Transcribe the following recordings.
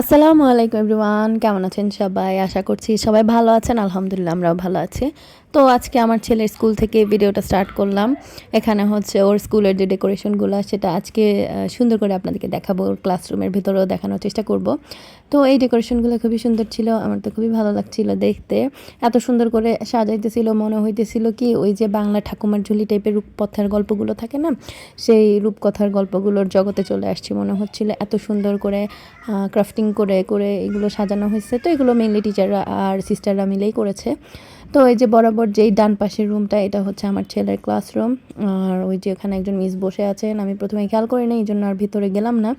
আসসালামু আলাইকুম এভরিওয়ান, কেমন আছেন সবাই? আশা করছি সবাই ভালো আছেন, আলহামদুলিল্লাহ আমরাও ভালো আছি। তো আজকে আমার ছেলের স্কুল থেকে ভিডিওটা স্টার্ট করলাম। এখানে হচ্ছে ওর স্কুলের যে ডেকোরেশনগুলো, সেটা আজকে সুন্দর করে আপনাদেরকে দেখাবো, ওর ক্লাসরুমের ভিতরেও দেখানোর চেষ্টা করব। তো এই ডেকোরেশনগুলো খুবই সুন্দর ছিল, আমার তো খুবই ভালো লাগছিল দেখতে। এত সুন্দর করে সাজাইতেছিল, মনে হইতেছিল কি, ওই যে বাংলা ঠাকুমার ঝুলি টাইপের রূপকথার গল্পগুলো থাকে না, সেই রূপকথার গল্পগুলোর জগতে চলে আসছি মনে হচ্ছিল। এত সুন্দর করে ক্রাফটিং করে করে এগুলো সাজানো হয়েছে। তো এগুলো মেনলি টিচাররা আর সিস্টাররা মিলেই করেছে। তো এই যে বরাবর যেই ডান পাশের রুমটা এটা হচ্ছে আমার ছেলের ক্লাসরুম আর ওই যে ওখানে একজন মিস বসে আছেন, আমি প্রথমে খেয়াল করি করিনি এই জন্য আর ভিতরে গেলাম না।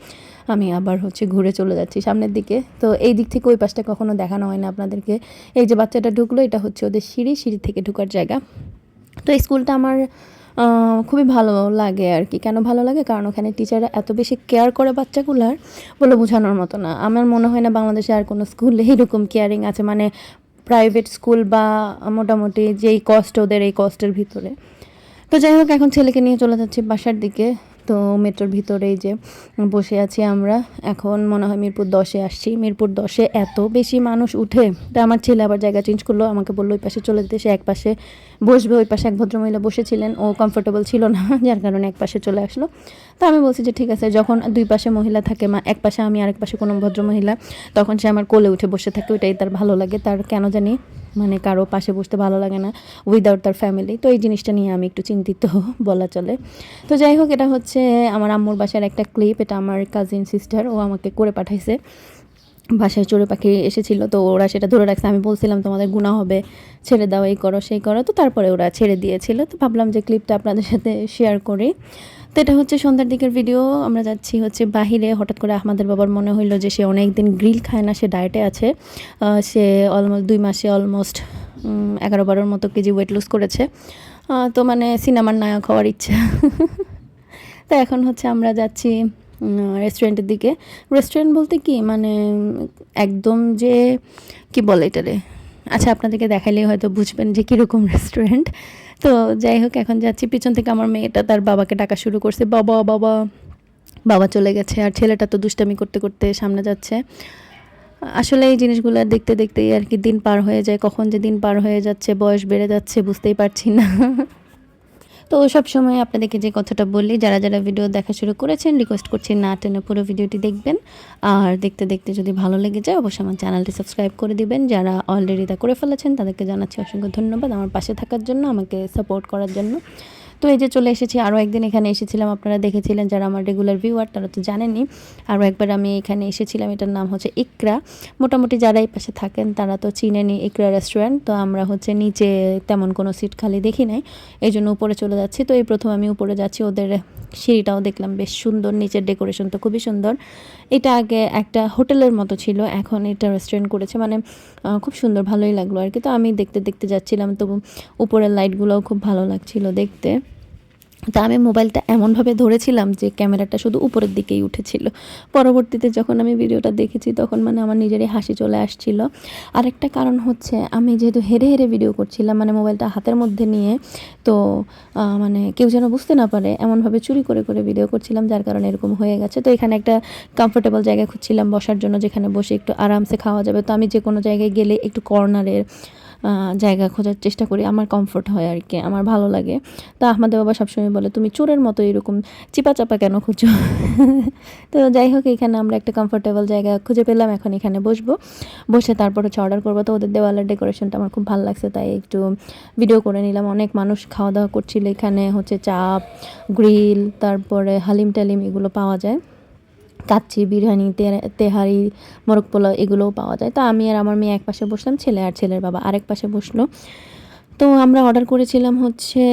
আমি আবার হচ্ছে ঘুরে চলে যাচ্ছি সামনের দিকে। তো এই দিক থেকে ওই পাশটা কখনো দেখানো হয় না আপনাদেরকে। এই যে বাচ্চাটা ঢুকলো, এটা হচ্ছে ওদের সিঁড়ি সিঁড়ি থেকে ঢুকার জায়গা। তো এই স্কুলটা আমার খুবই ভালো লাগে আর কি। কেন ভালো লাগে? কারণ ওখানে টিচাররা এত বেশি কেয়ার করে বাচ্চাগুলার বলে বোঝানোর মতো না। আমার মনে হয় না বাংলাদেশে আর কোনো স্কুলে এরকম কেয়ারিং আছে। মানে প্রাইভেট স্কুল বা মোটামুটি যেই কষ্ট ওদের, এই কষ্টের ভিতরে। তো যাই হোক, এখন ছেলেকে নিয়ে চলে যাচ্ছি বাসার দিকে। তো মেট্রোর ভিতরেই যে বসে আছি আমরা, এখন মনে হয় মিরপুর দশে আসছি। মিরপুর দশে এত বেশি মানুষ উঠে, তা আমার ছেলে আবার জায়গা চেঞ্জ করল, আমাকে বলল ওই পাশে চলে যেতে, সে এক পাশে বসবে, ওই পাশে এক ভদ্রমহিলা বসেছিলেন, ও কমফোর্টেবল ছিল না, যার কারণে এক পাশে চলে আসলো। তো আমি বলছি যে ঠিক আছে, যখন দুই পাশে মহিলা থাকে, মা, এক পাশে আমি, আরেক পাশে কোনো ভদ্রমহিলা, তখন সে আমার কোলে উঠে বসে থাকে, ওইটাই তার ভালো লাগে, তার কেন জানি মানে কারও পাশে বসতে ভালো লাগে না উইদাউট তার ফ্যামিলি তো এই জিনিসটা নিয়ে আমি একটু চিন্তিত, বলা চলে। তো যাই হোক, এটা হচ্ছে আমার আম্মুর বাসার একটা ক্লিপ এটা আমার কাজিন সিস্টার ও আমাকে করে পাঠাইছে। বাসায় চড়ে পাখি এসেছিল, তো ওরা সেটা ধরে রাখছে। আমি বলছিলাম, তোমাদের গুণা হবে, ছেড়ে দাও, এই করো, সেই করো। তো তারপরে ওরা ছেড়ে দিয়েছিল। তো ভাবলাম যে ক্লিপটা আপনাদের সাথে শেয়ার করি। তো এটা হচ্ছে সন্ধ্যার দিকের ভিডিও আমরা যাচ্ছি হচ্ছে বাহিরে। হঠাৎ করে আমাদের বাবার মনে হইল যে সে অনেক দিন গ্রিল খায় না, সে ডায়েটে আছে। সে অলমোস্ট দুই মাসে অলমোস্ট এগারো বারোর মতো কেজি ওয়েট লুজ করেছে। তো মানে সিনেমার নায়ক হওয়ার ইচ্ছা। তো এখন হচ্ছে আমরা যাচ্ছি রেস্টুরেন্টের দিকে। রেস্টুরেন্ট বলতে কি? মানে একদম যে, কি বলে এটারে? আচ্ছা আপনাদেরকে দেখাইলেই হয়তো বুঝবেন যে কীরকম রেস্টুরেন্ট তো যাই হোক, এখন যাচ্ছি। পিছন থেকে আমার মেয়েটা তার বাবাকে ডাকা শুরু করছে। বাবা বাবা বাবা চলে গেছে। আর ছেলেটা তো দুষ্টামি করতে করতে সামনে যাচ্ছে। আসলে এই জিনিসগুলো দেখতে, দেখতেই আর কি দিন পার হয়ে যায়। কখন যে দিন পার হয়ে যাচ্ছে, বয়স বেড়ে যাচ্ছে, বুঝতেই পারছি না। তো সব সময় আপনাদেরকে যে কথাটা বললি, যারা যারা ভিডিও দেখা শুরু করেছেন রিকোয়েস্ট করছি না টেনে পুরো ভিডিওটি দেখবেন। আর দেখতে দেখতে যদি ভালো লেগে যায়, অবশ্যই আমার চ্যানেলটি সাবস্ক্রাইব করে দিবেন। যারা অলরেডি তা করে ফেলেছেন, তাদেরকে জানাচ্ছি অসংখ্য ধন্যবাদ। আমার পাশে থাকার জন্য, আমাকে সাপোর্ট করার জন্য। তো এই যে চলে এসেছি, আরও একদিন এখানে এসেছিলাম। আপনারা দেখেছিলেন যারা আমার রেগুলার ভিউয়ার তারা তো জানেনই। আরও একবার আমি এখানে এসেছিলাম, এটার নাম হচ্ছে ইকরা। মোটামুটি যারা এই পাশে থাকেন, তারা তো চিনেনি ইকরা রেস্টুরেন্ট তো আমরা হচ্ছে নিচে তেমন কোনো সিট খালি দেখি নাই। এই জন্য উপরে চলে যাচ্ছি। তো এই প্রথম আমি উপরে যাচ্ছি, ওদের সিঁড়িটাও দেখলাম, বেশ সুন্দর। নিচের ডেকোরেশন তো খুবই সুন্দর। এটা আগে একটা হোটেলের মতো ছিল, এখন এটা রেস্টুরেন্ট করেছে মানে খুব সুন্দর, ভালোই লাগল আর কি। তো আমি দেখতে দেখতে যাচ্ছিলাম তো উপরের লাইটগুলোও খুব ভালো লাগছিল দেখতে। তা আমি মোবাইলটা এমনভাবে ধরেছিলাম যে ক্যামেরাটা শুধু উপরের দিকেই উঠেছিল। পরবর্তীতে যখন আমি ভিডিওটা দেখেছি, তখন মানে আমার নিজেরই হাসি চলে আসছিল। আরেকটা কারণ হচ্ছে, আমি যেহেতু হেরে হেরে ভিডিও করছিলাম মানে মোবাইলটা হাতের মধ্যে নিয়ে, তো মানে কেউ যেন বুঝতে না পারে, এমনভাবে চুরি করে করে ভিডিও করছিলাম, যার কারণে এরকম হয়ে গেছে। তো এখানে একটা কমফোর্টেবল জায়গা খুঁজছিলাম বসার জন্য, যেখানে বসে একটু আরামসে খাওয়া যাবে। তো আমি যে কোনো জায়গায় গেলে একটু কর্নারের জায়গা খোঁজার চেষ্টা করি। আমার কমফোর্ট হয় আর কি আমার ভালো লাগে। তো আমাদের বাবা সবসময় বলে, তুমি চোরের মতো এরকম চিপা চাপা কেন খুঁজো তো যাই হোক, এখানে আমরা একটা কমফোর্টেবল জায়গা খুঁজে পেলাম, এখন এখানে বসবো। বসে তারপর হচ্ছে অর্ডার করব। তো ওদের দেওয়ালের ডেকোরেশনটা আমার খুব ভালো লাগছে, তাই একটু ভিডিও করে নিলাম। অনেক মানুষ খাওয়া দাওয়া করছিল এখানে, হচ্ছে চাপ গ্রিল তারপরে হালিম টালিম এগুলো পাওয়া যায়। কাচ্চি, বিরিয়ানি তেহারি, মোরগ পোলাও এগুলোও পাওয়া যায়। তো আমি আর আমার মেয়ে এক পাশে বসলাম, ছেলে আর ছেলের বাবা আরেক পাশে বসল। তো আমরা অর্ডার করেছিলাম হচ্ছে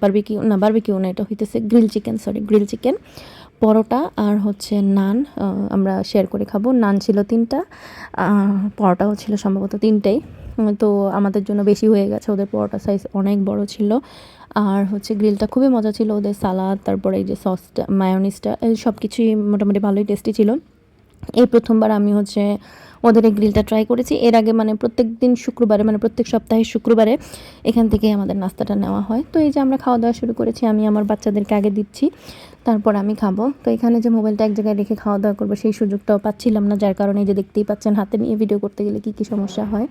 বারবিকিউ না বারবিকিউ না, এটা হইতেছে grill chicken sorry grill chicken paratha আর হচ্ছে নান আমরা শেয়ার করে খাব। নান ছিল তিনটা পরোটাও ছিল সম্ভবত তিনটেই। তো আমাদের জন্য বেশি হয়ে গেছে। ওদের পরোটা সাইজ অনেক বড় ছিল। আর হচ্ছে গ্রিলটা খুবই মজা ছিল। ওদের সালাদ তারপরে এই যে সসটা মায়োনিসটা সব কিছুই মোটামুটি ভালোই টেস্টি ছিল। এই প্রথমবার আমি হচ্ছে ওদের এই গ্রিলটা ট্রাই করেছি। এর আগে মানে প্রত্যেক দিন শুক্রবারে মানে প্রত্যেক সপ্তাহে শুক্রবারে এখান থেকে আমাদের নাস্তাটা নেওয়া হয়। তো এই যে আমরা খাওয়া দাওয়া শুরু করেছি, আমি আমার বাচ্চাদেরকে আগে দিচ্ছি, তারপর আমি খাব। তো এখানে যে মোবাইলটা এক জায়গায় রেখে খাওয়া দাওয়া করব, সেই সুযোগটাও পাচ্ছিলাম না, যার কারণে এই যে দেখতেই পাচ্ছেন হাতে নিয়ে ভিডিও করতে গেলে কী কী সমস্যা হয়।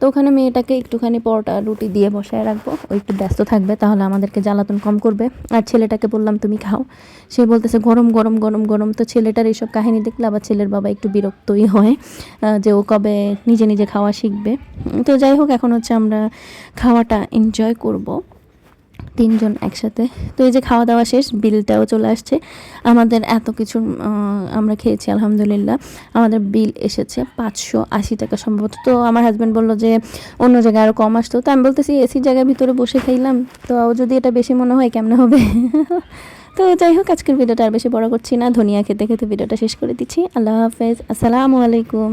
তো ওখানে মেয়েটাকে একটুখানি পরোটা, রুটি দিয়ে বসায় রাখব। ও একটু ব্যস্ত থাকবে, তাহলে আমাদেরকে জ্বালাতন কম করবে। আর ছেলেটাকে বললাম, তুমি খাও। সে বলতেছে, গরম গরম গরম গরম। তো ছেলেটার এইসব কাহিনী দেখলে আবার ছেলের বাবা একটু বিরক্তই হয় যে ও কবে নিজে নিজে খাওয়া শিখবে। তো যাই হোক, এখন হচ্ছে আমরা খাওয়াটা এনজয় করব। তিনজন একসাথে। তো এই যে খাওয়া দাওয়া শেষ, বিলটাও চলে আসছে। আমাদের এত কিছু আমরা খেয়েছি, আলহামদুলিল্লাহ। আমাদের বিল এসেছে পাঁচশো আশি টাকা সম্ভবত। তো আমার হাজব্যান্ড বলল যে, অন্য জায়গায় আরও কম আসতো। তো আমি বলতেছি এসি জায়গার ভিতরে বসে খাইলাম। তো যদি এটা বেশি মনে হয়, কেমনে হবে? তো যাই হোক, আজকের ভিডিওটা আর বেশি বড় করছি না। ধনিয়া খেতে খেতে ভিডিওটা শেষ করে দিচ্ছি। আল্লাহ হাফেজ। আসসালামু আলাইকুম।